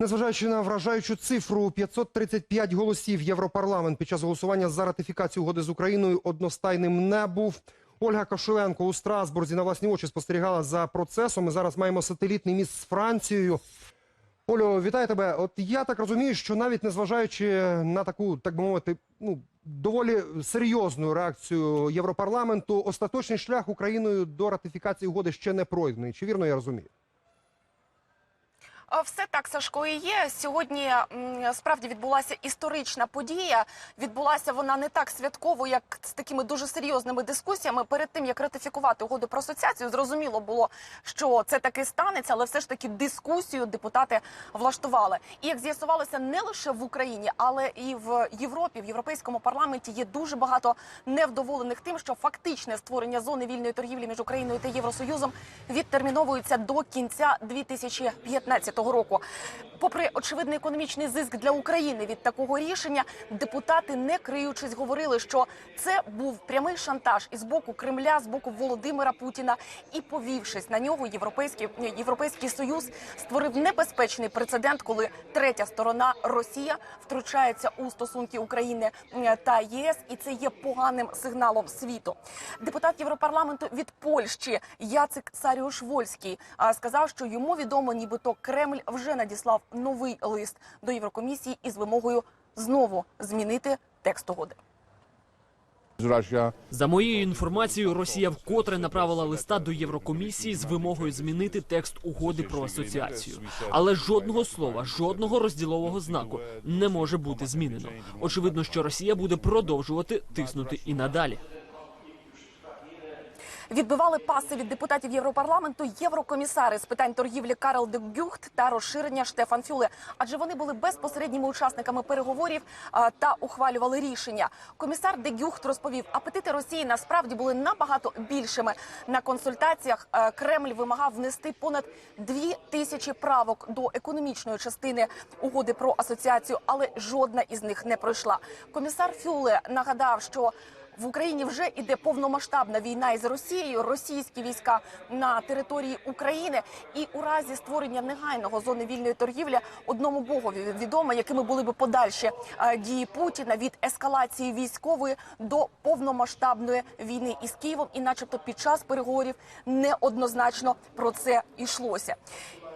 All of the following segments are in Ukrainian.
Незважаючи на вражаючу цифру 535 голосів, Європарламент під час голосування за ратифікацію угоди з Україною одностайним не був. Ольга Кошеленко у Страсбурзі на власні очі спостерігала за процесом. Ми зараз маємо сателітний міст з Францією. Олю, вітаю тебе. От я так розумію, що навіть незважаючи на таку, так би мовити, ну доволі серйозну реакцію Європарламенту, остаточний шлях Україною до ратифікації угоди ще не пройдений. Чи вірно я розумію? А, Все так, Сашко, і є. Сьогодні справді відбулася історична подія. Відбулася вона не так святково, як з такими дуже серйозними дискусіями. Перед тим як ратифікувати угоду про асоціацію, зрозуміло було, що це таки станеться, але все ж таки дискусію депутати влаштували. І як з'ясувалося, не лише в Україні, але і в Європі, в європейському парламенті є дуже багато невдоволених тим, що фактичне створення зони вільної торгівлі між Україною та Євросоюзом відтерміновується до кінця 2015 року. Попри очевидний економічний зиск для України від такого рішення, депутати, не криючись, говорили, що це був прямий шантаж із боку Кремля, з боку Володимира Путіна, і повівшись на нього, європейський європейський союз створив небезпечний прецедент, коли третя сторона Росія втручається у стосунки України е, та ЄС, і це є поганим сигналом світу. Депутат Європарламенту від Польщі Яцик Саріуш Вольський сказав, що йому відомо, нібито Кремль вже надіслав новий лист до Єврокомісії із вимогою знову змінити текст угоди. За моєю інформацією, Росія вкотре направила листа до Єврокомісії з вимогою змінити текст угоди про асоціацію. Але жодного слова, жодного розділового знаку не може бути змінено. Очевидно, що Росія буде продовжувати тиснути і надалі. Відбивали паси від депутатів Європарламенту єврокомісари з питань торгівлі Карл де Гюхт та розширення Штефан Фюле, адже вони були безпосередніми учасниками переговорів та ухвалювали рішення. Комісар де Гюхт розповів, апетити Росії насправді були набагато більшими. На консультаціях Кремль вимагав внести понад дві тисячі правок до економічної частини угоди про асоціацію, але жодна із них не пройшла. Комісар Фюле нагадав, що в Україні вже іде повномасштабна війна із Росією, російські війська на території України, і у разі створення негайного зони вільної торгівлі одному богові відомо, якими були би подальші е, дії Путіна від ескалації військової до повномасштабної війни із Києвом, і, начебто, під час переговорів неоднозначно про це йшлося.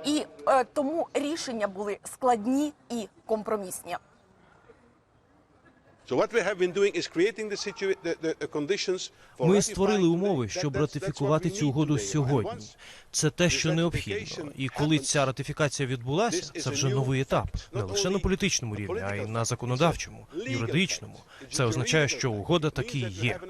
І е, тому рішення були складні і компромісні. Ми створили умови, щоб ратифікувати цю угоду сьогодні. Це те, що необхідно. І коли ця ратифікація відбулася, це вже новий етап, не лише на політичному рівні, а й на законодавчому, юридичному. Це означає, що угода таки є.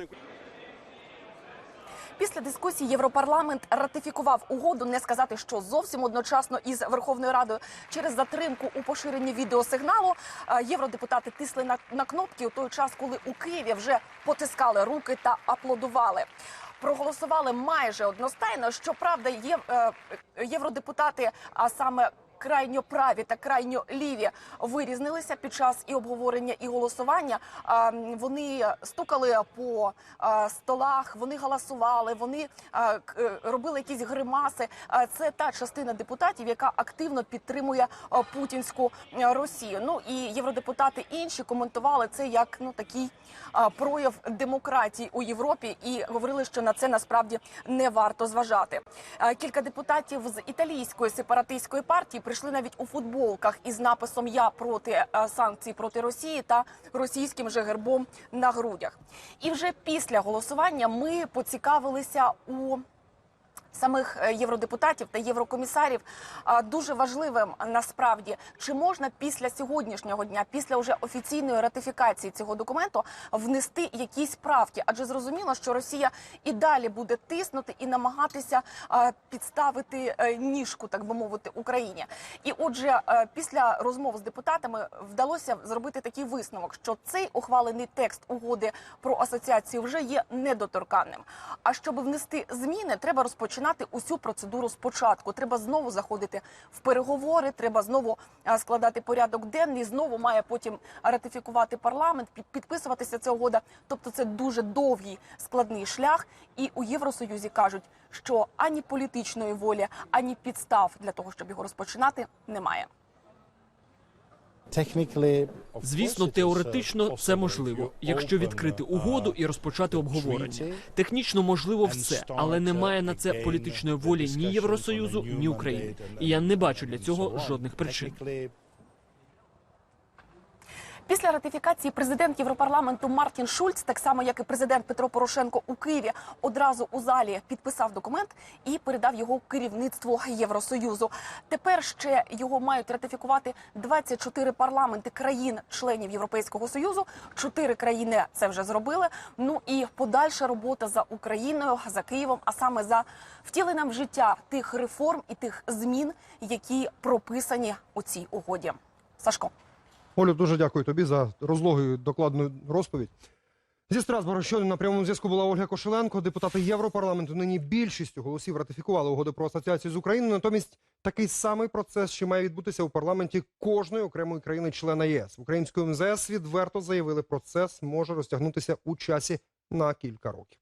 Після дискусії Європарламент ратифікував угоду, не сказати, що зовсім одночасно із Верховною Радою через затримку у поширенні відеосигналу е, євродепутати тисли на, на кнопки у той час, коли у Києві вже потискали руки та аплодували. Проголосували майже одностайно. Щоправда, є е, євродепутати, а саме крайньо праві та крайньо ліві вирізнилися під час і обговорення, і голосування. Вони стукали по столах, вони галасували, вони е, робили якісь гримаси. Це та частина депутатів, яка активно підтримує путінську Росію. Ну і євродепутати інші коментували це як ну такий прояв демократії у Європі і говорили, що на це насправді не варто зважати. Кілька депутатів з італійської сепаратистської партії прийшли навіть у футболках із написом Я проти а, санкцій проти Росії та російським же гербом на грудях. І вже після голосування ми поцікавилися у самих е, євродепутатів та єврокомісарів дуже важливим насправді чи можна після сьогоднішнього дня, після вже офіційної ратифікації цього документу, внести якісь правки? Адже зрозуміло, що Росія і далі буде тиснути і намагатися підставити е, ніжку, так би мовити, Україні. І отже, е, після розмов з депутатами вдалося зробити такий висновок, що цей ухвалений текст угоди про асоціацію вже є недоторканним. А щоб внести зміни, треба розпочинати усю процедуру спочатку. Треба знову заходити в переговори. Треба знову е, складати порядок денний. Знову має потім ратифікувати парламент, підписуватися ця угода. Тобто, це дуже довгий складний шлях. І у Євросоюзі кажуть, що ані політичної волі, ані підстав для того, щоб його розпочинати, немає. Звісно, теоретично це можливо, якщо відкрити угоду і розпочати обговорення. Технічно можливо все, але немає на це політичної волі ні Євросоюзу, ні України. І я не бачу для цього жодних причин. Після ратифікації президент Європарламенту Мартін Шульц, так само як і президент Петро Порошенко у Києві, одразу у залі підписав документ і передав його керівництву Євросоюзу. Тепер ще його мають ратифікувати 24 парламенти країн-членів Європейського союзу. Чотири країни це вже зробили. Ну і подальша робота за Україною, за Києвом, а саме за втіленням в життя тих реформ і тих змін, які прописані у цій угоді. Сашко. Олю, дуже дякую тобі за розлогу і докладну розповідь. Зі Страсбурга щойно на прямому зв'язку була Ольга Кошеленко. Депутати Європарламенту нині більшістю голосів ратифікували угоду про асоціацію з Україною. Натомість такий самий процес ще має відбутися у парламенті кожної окремої країни-члена ЄС. В МЗС відверто заявили, процес може розтягнутися у часі на кілька років.